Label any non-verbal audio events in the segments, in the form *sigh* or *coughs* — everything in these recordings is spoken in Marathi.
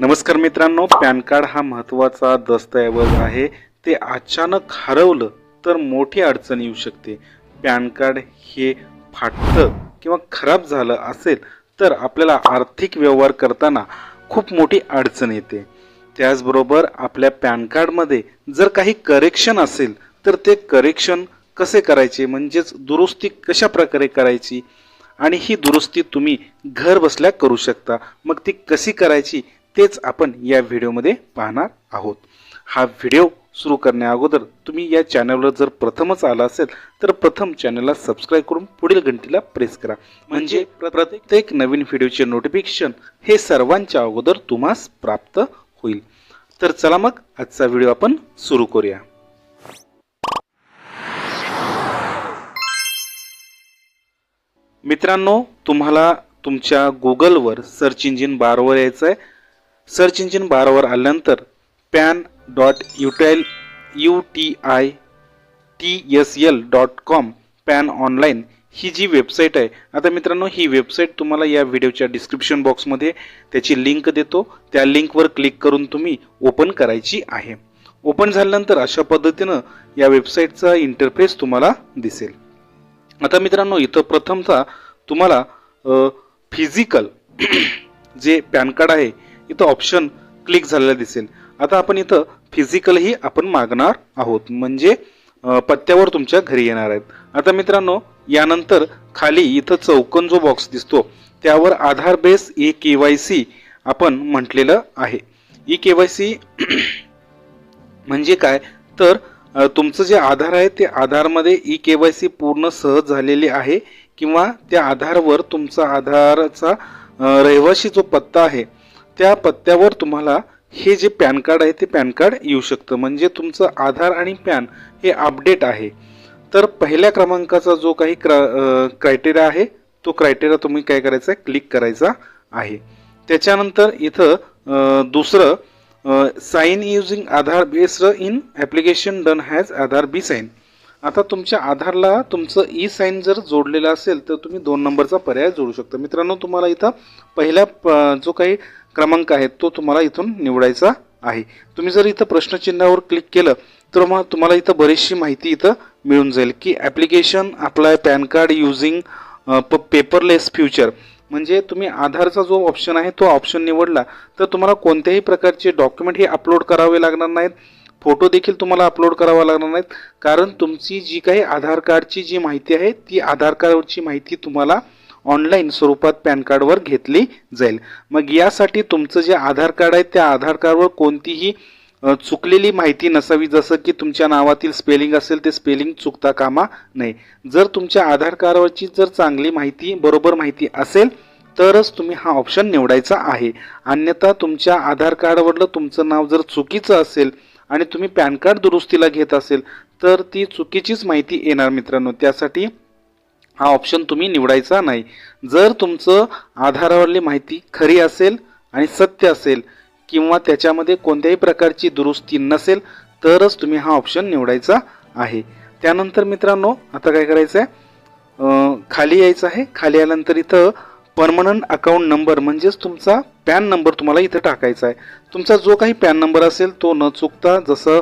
नमस्कार मित्रांनो पॅन कार्ड हा महत्त्वाचा दस्तऐवज आहे. ते अचानक हरवलं तर मोठी अडचण येऊ शकते. पॅन कार्ड हे फाटतं किंवा खराब झालं असेल तर आपल्याला आर्थिक व्यवहार करताना खूप मोठी अडचण येते. त्याचबरोबर आपल्या पॅन कार्डमध्ये जर काही करेक्शन असेल तर ते करेक्शन कसे करायचे? म्हणजेच दुरुस्ती कशा प्रकारे करायची? आणि ही दुरुस्ती तुम्ही घर बसल्या करू शकता. मग ती कशी करायची? तेच आपण या व्हिडिओमध्ये पाहणार आहोत. हा व्हिडिओ सुरू करण्या अगोदर तुम्ही या चॅनलवर जर प्रथमच आला असेल तर प्रथम चॅनलला सबस्क्राईब करून पुढील घंटीला प्रेस करा. म्हणजे प्रत्येक नवीन व्हिडिओचे नोटिफिकेशन हे सर्वांच्या अगोदर तुम्हास प्राप्त होईल. तर चला मग आजचा व्हिडिओ आपण सुरू करूया. मित्रांनो तुम्हाला तुमच्या गुगलवर सर्च इंजिन बारवर यायचं आहे सर्च इंजिन बारावर आल्यानंतर PAN dot युटेल U T I T S L dot com PAN online ही जी वेबसाईट आहे. आता मित्रांनो ही वेबसाईट तुम्हाला या व्हिडिओच्या डिस्क्रिप्शन बॉक्समध्ये त्याची लिंक देतो. त्या लिंकवर क्लिक करून तुम्ही ओपन करायची आहे. ओपन झाल्यानंतर अशा पद्धतीनं या वेबसाईटचा इंटरफेस तुम्हाला दिसेल. आता मित्रांनो इथं प्रथमतः तुम्हाला फिजिकल *coughs* जे पॅन कार्ड आहे इथं ऑप्शन क्लिक झालेलं दिसेल. आता आपण इथं फिजिकलही आपण मागणार आहोत. म्हणजे पत्त्यावर तुमच्या घरी येणार आहेत. आता मित्रांनो यानंतर खाली इथं चौकन जो बॉक्स दिसतो त्यावर Aadhaar base e K Y C आपण म्हटलेलं आहे. ई के वाय सी *clears throat* म्हणजे काय? तर तुमचं जे आधार आहे ते आधारमध्ये ई के वाय सी पूर्ण सहज झालेली आहे. किंवा त्या आधारवर तुमचा आधारचा रहिवासी रहिवाशी जो पत्ता आहे त्या पत्त्यावर तुम्हाला हे जे पॅन कार्ड आहे ते पॅन कार्ड येऊ शकतं. म्हणजे तुमचं आधार आणि पॅन हे अपडेट आहे. तर पहिल्या क्रमांकाचा जो काही क्रा क्रायटेरिया आहे तो क्रायटेरिया तुम्ही काय करायचा आहे? क्लिक करायचा आहे. त्याच्यानंतर इथं दुसरं sign using Aadhaar based in application done has Aadhaar be sign आता तुमच्या आधारला तुमचं ई साईन जर जोडलेलं असेल तर तुम्ही दोन नंबरचा पर्याय जोडू शकता. मित्रांनो तुम्हाला इथं पहिल्या प- जो काही क्रमांक आहे तो तुम्हाला इथून निवडायचा आहे. तुम्ही जर इथं प्रश्नचिन्हावर क्लिक केलं तर मग तुम्हाला इथं बरीचशी माहिती इथं मिळून जाईल की application apply PAN card using paperless future म्हणजे तुम्ही आधारचा जो ऑप्शन आहे तो ऑप्शन निवडला तर तुम्हाला कोणत्याही प्रकारचे डॉक्युमेंट हे अपलोड करावे लागणार नाहीत. फोटो देखील तुम्हाला अपलोड करावा लागणार नाहीत. कारण तुमची जी काही आधार कार्डची जी माहिती आहे ती आधार कार्डची माहिती तुम्हाला ऑनलाईन स्वरूपात पॅन कार्डवर घेतली जाईल. मग यासाठी तुमचं जे आधार कार्ड आहे त्या आधार कार्डवर कोणतीही चुकलेली माहिती नसावी. जसं की तुमच्या नावातील स्पेलिंग असेल ते स्पेलिंग चुकता कामा नये. जर तुमच्या आधार कार्डवरची जर चांगली माहिती बरोबर माहिती असेल तरच तुम्ही हा ऑप्शन निवडायचा आहे. अन्यथा तुमच्या आधार कार्डवरलं तुमचं नाव जर चुकीचं असेल आणि तुम्ही पॅन कार्ड दुरुस्तीला घेत असेल तर ती चुकीचीच माहिती येणार मित्रांनो. त्यासाठी हा ऑप्शन तुम्ही निवडायचा नाही. जर तुमचं आधारावरली माहिती खरी असेल आणि सत्य असेल किंवा त्याच्यामध्ये कोणत्याही प्रकारची दुरुस्ती नसेल तरच तुम्ही हा ऑप्शन निवडायचा आहे. त्यानंतर मित्रांनो आता काय करायचं आहे खाली यायचं आहे. खाली आल्यानंतर इथं परमनंट अकाउंट नंबर म्हणजेच तुमचा पॅन नंबर तुम्हाला इथं टाकायचा आहे. तुमचा जो काही पॅन नंबर असेल तो न चुकता जसं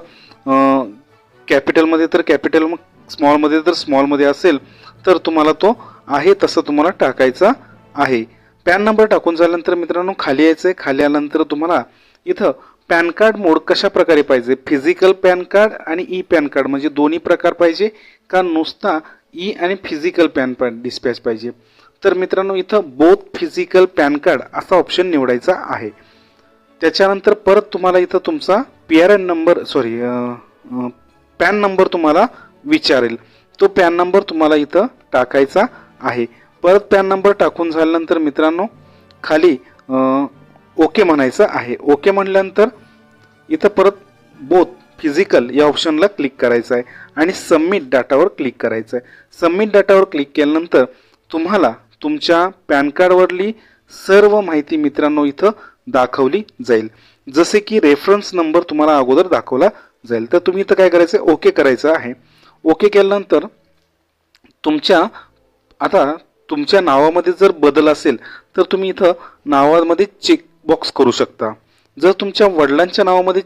कॅपिटलमध्ये तर कॅपिटल मग स्मॉलमध्ये तर स्मॉलमध्ये असेल तर तुम्हाला तो आहे तसं तुम्हाला टाकायचा आहे. पॅन नंबर टाकून झाल्यानंतर मित्रांनो खाली यायचं आहे खाली आल्यानंतर तुम्हाला इथं पॅन कार्ड मोड कशा प्रकारे पाहिजे? फिजिकल पॅन कार्ड आणि ई पॅन कार्ड म्हणजे दोन्ही प्रकार पाहिजे का नुसता ई आणि फिजिकल पॅन कार्ड डिस्पॅच पाहिजे? तर मित्रांनो इथं बोथ फिजिकल पॅन कार्ड असा ऑप्शन निवडायचा आहे. त्याच्यानंतर परत तुम्हाला इथं तुमचा P R N number sorry PAN number तुम्हाला विचारेल. तो पॅन नंबर तुम्हाला इथं टाकायचा आहे. परत पॅन नंबर टाकून झाल्यानंतर मित्रांनो खाली ओके म्हणायचं आहे. ओके म्हणल्यानंतर इथं परत बोथ फिजिकल या ऑप्शनला क्लिक करायचं आहे आणि सबमिट डाटावर क्लिक करायचं आहे. सबमिट डाटावर क्लिक केल्यानंतर तुम्हाला तुमच्या पॅन कार्डवरली सर्व माहिती मित्रांनो इथं दाखवली जाईल. जसे की रेफरन्स नंबर तुम्हाला अगोदर दाखवला जाईल. तर तुम्ही इथं काय करायचं? आहे ओके करायचं आहे. ओके केल्यानंतर तुमच्या आता तुमच्या नावामध्ये जर बदल असेल तर तुम्ही इथं नावामध्ये चेक बॉक्स करू शकता. जर तुमच्या वडिलांच्या नावामध्ये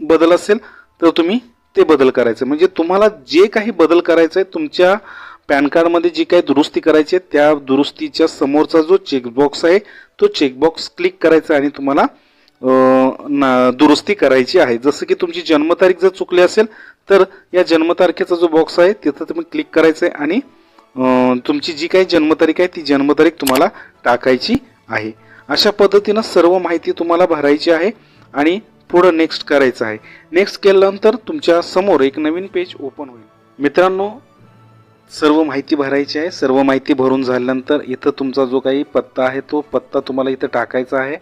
बदल असेल तर तुम्ही ते बदल करायचं. म्हणजे तुम्हाला जे काही बदल करायचं आहे तुमच्या पॅन कार्डमध्ये जी काही दुरुस्ती करायची आहे त्या दुरुस्तीच्या समोरचा जो चेकबॉक्स आहे तो चेकबॉक्स क्लिक करायचा आणि तुम्हाला ना दुरुस्ती करायची आहे. जसं की तुमची जन्मतारीख जर चुकली असेल तर या जन्मतारखेचा जो बॉक्स आहे तिथं तुम्ही क्लिक करायचं आहे आणि तुमची जी काही जन्मतारीख आहे ती जन्मतारीख तुम्हाला टाकायची आहे. अशा पद्धतीनं सर्व माहिती तुम्हाला भरायची आहे आणि पुढं नेक्स्ट करायचं आहे. नेक्स्ट केल्यानंतर तुमच्यासमोर एक नवीन पेज ओपन होईल. मित्रांनो सर्व माहिती भरायची आहे. सर्व माहिती भरून झाल्यानंतर इथं तुमचा जो काही पत्ता आहे तो पत्ता तुम्हाला इथं टाकायचा आहे.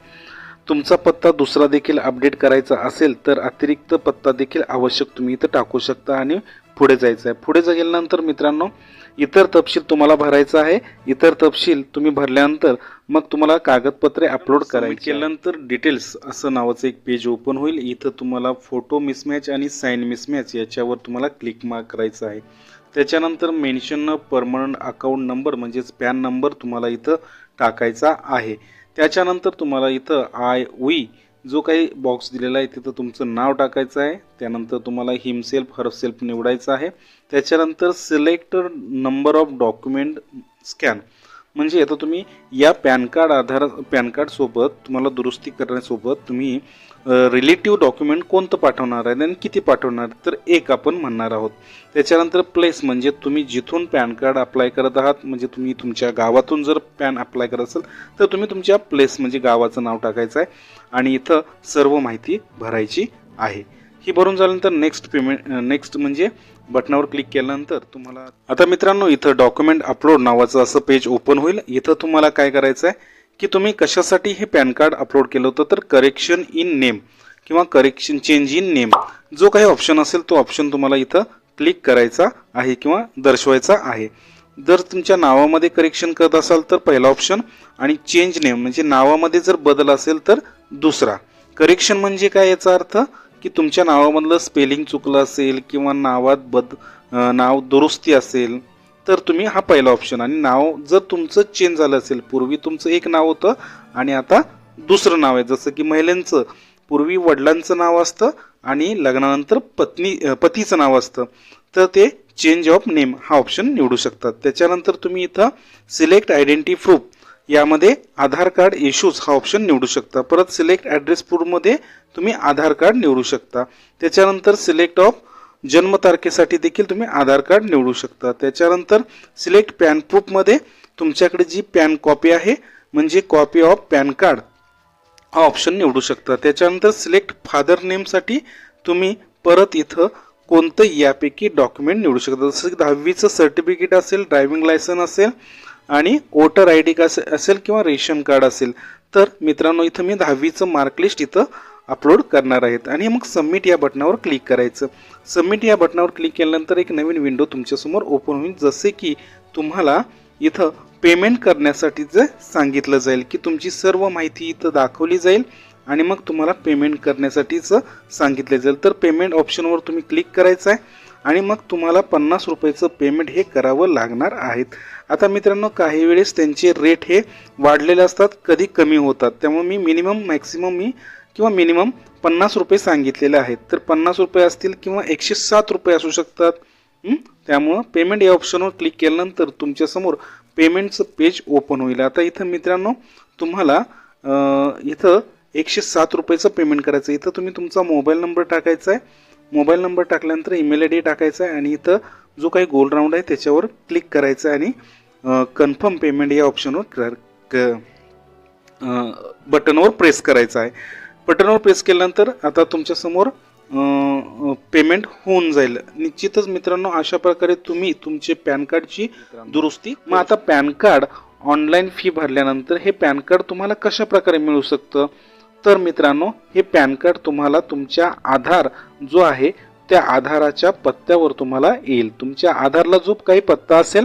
तुमचा पत्ता दुसरा देखील अपडेट करायचा असेल तर अतिरिक्त पत्ता देखील आवश्यक तुम्ही इथं टाकू शकता आणि पुढे जायचं आहे. पुढे गेल्यानंतर मित्रांनो इतर तपशील तुम्हाला भरायचा आहे. इतर तपशील तुम्ही भरल्यानंतर मग तुम्हाला कागदपत्रे अपलोड करायची केल्यानंतर डिटेल्स असं नावाचं एक पेज ओपन होईल. इथं तुम्हाला फोटो मिसमॅच आणि साईन मिसमॅच याच्यावर तुम्हाला क्लिक मार्क करायचं आहे. त्याच्यानंतर मेन्शन परमनंट अकाउंट नंबर म्हणजेच पॅन नंबर तुम्हाला इथं टाकायचा आहे. त्याच्यानंतर तुम्हाला इथं आय वी जो काही बॉक्स दिलेला आहे तिथं तुमचं नाव टाकायचं आहे. त्यानंतर तुम्हाला हिमसेल्फ हरसेल्फ निवडायचं आहे. त्याच्यानंतर select number of document scan म्हणजे आता तुम्ही या पॅन कार्ड आधार पॅन कार्डसोबत तुम्हाला दुरुस्ती करण्यासोबत तुम्ही रिलेटिव्ह डॉक्युमेंट कोणतं पाठवणार आहे आणि किती पाठवणार तर एक आपण म्हणणार आहोत. त्याच्यानंतर प्लेस म्हणजे तुम्ही जिथून पॅन कार्ड अप्लाय करत आहात म्हणजे तुम्ही तुमच्या गावातून जर पॅन अप्लाय करत असाल तर तुम्ही तुमच्या प्लेस म्हणजे गावाचं नाव टाकायचं आहे आणि इथं सर्व माहिती भरायची आहे. ही भरून झाल्यानंतर नेक्स्ट पेमेंट नेक्स्ट म्हणजे बटनावर क्लिक केल्यानंतर तुम्हाला आता मित्रांनो इथं डॉक्युमेंट अपलोड नावाचं असं पेज ओपन होईल. इथं तुम्हाला काय करायचं आहे की तुम्ही कशासाठी हे पॅन कार्ड अपलोड केलं होतं तर करेक्शन इन नेम किंवा करेक्शन चेंज इन नेम जो काही ऑप्शन असेल तो ऑप्शन तुम्हाला इथं क्लिक करायचा आहे किंवा दर्शवायचा आहे. जर तुमच्या नावामध्ये करेक्शन करत असाल तर पहिला ऑप्शन आणि चेंज नेम म्हणजे नावामध्ये जर बदल असेल तर दुसरा. करेक्शन म्हणजे काय याचा अर्थ? की तुमच्या नावामधलं स्पेलिंग चुकलं असेल किंवा नावात बद नाव दुरुस्ती असेल तर तुम्ही हा पहिला ऑप्शन आणि नाव जर तुमचं चेंज झालं असेल पूर्वी तुमचं एक नाव होतं आणि आता दुसरं नाव आहे. जसं की महिलांचं पूर्वी वडिलांचं नाव असतं आणि लग्नानंतर पत्नी पतीचं नाव असतं. तर ते चेंज ऑफ नेम हा ऑप्शन निवडू शकतात. त्याच्यानंतर तुम्ही इथं सिलेक्ट आयडेंटिटी प्रूफ यामध्ये आधार कार्ड इश्यूज हा ऑप्शन निवडू शकता. परत सिलेक्ट ॲड्रेस प्रूफमध्ये तुम्ही आधार कार्ड निवडू शकता. त्याच्यानंतर सिलेक्ट ऑफ जन्मतारखेसाठी देखील तुम्ही आधार कार्ड निवडू शकता. त्याच्यानंतर सिलेक्ट पॅन प्रूफमध्ये तुमच्याकडे जी पॅन कॉपी आहे म्हणजे कॉपी ऑफ पॅन कार्ड हा ऑप्शन निवडू शकता. त्याच्यानंतर सिलेक्ट फादर नेमसाठी तुम्ही परत इथं कोणतं यापैकी डॉक्युमेंट निवडू शकता. जसं की दहावीचं सर्टिफिकेट असेल ड्रायव्हिंग लायसन असेल आणि वोटर आय डी असेल किंवा रेशन कार्ड असेल तर मित्रांनो इथं मी दहावीचं मार्कलिस्ट इथं अपलोड करणार आहेत. आणि मग सबमिट या बटनावर क्लिक करायचं. सबमिट या बटनावर क्लिक केल्यानंतर एक नवीन विंडो तुमच्यासमोर ओपन होईल. जसे की तुम्हाला इथं पेमेंट करण्यासाठीचं सांगितलं जाईल की तुमची सर्व माहिती इथं दाखवली जाईल आणि मग तुम्हाला पेमेंट करण्यासाठीचं सांगितलं जाईल तर पेमेंट ऑप्शनवर तुम्ही क्लिक करायचं आहे. आणि मग तुम्हाला पन्नास रुपयाचं पेमेंट हे करावं लागणार आहेत. आता मित्रांनो काही वेळेस त्यांचे रेट हे वाढलेले असतात कधी कमी होतात. त्यामुळे मी मिनिमम मॅक्सिमम मी किंवा मिनिमम पन्नास रुपये सांगितलेले आहेत. तर पन्नास रुपये असतील किंवा एकशे सात रुपये असू शकतात. त्यामुळं पेमेंट या ऑप्शनवर क्लिक केल्यानंतर तुमच्यासमोर पेमेंटचं पेज ओपन होईल. आता इथं मित्रांनो तुम्हाला इथं एकशे सात रुपयाचं पेमेंट करायचं आहे. इथं तुम्ही तुमचा मोबाईल नंबर टाकायचा आहे. मोबाईल नंबर टाकल्यानंतर ईमेल आय डी टाकायचा आहे आणि इथं जो काही गोल राऊंड आहे त्याच्यावर क्लिक करायचं आहे आणि कन्फर्म पेमेंट या ऑप्शनवर कर क बटनवर प्रेस करायचं आहे. बटनवर प्रेस केल्यानंतर आता तुमच्यासमोर पेमेंट होऊन जाईल. निश्चितच मित्रांनो अशा प्रकारे तुम्ही तुमचे पॅन कार्डची दुरुस्ती मग आता पॅन कार्ड ऑनलाईन फी भरल्यानंतर हे पॅन कार्ड तुम्हाला कशा प्रकारे मिळू शकतं? तर मित्रांनो हे पॅन कार्ड तुम्हाला तुमच्या आधार जो आहे त्या आधाराच्या पत्त्यावर तुम्हाला येईल. तुमच्या आधारला जो काही पत्ता असेल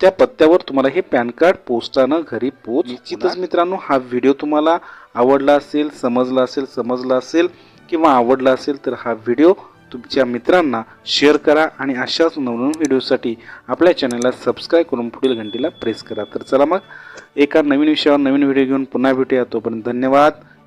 त्या पत्त्यावर तुम्हाला हे पॅन कार्ड पोस्टानं घरी पोच निश्चितच मित्रांनो हा व्हिडिओ तुम्हाला आवडला असेल समजला असेल समजला असेल किंवा आवडला असेल तर हा व्हिडिओ तुमच्या मित्रांना शेअर करा आणि अशाच नवनवीन व्हिडिओसाठी आपल्या चॅनलला सबस्क्राईब करून पुढील घंटीला प्रेस करा. तर चला मग एका नवीन विषयावर नवीन व्हिडिओ घेऊन पुन्हा भेटूया. तोपर्यंत धन्यवाद.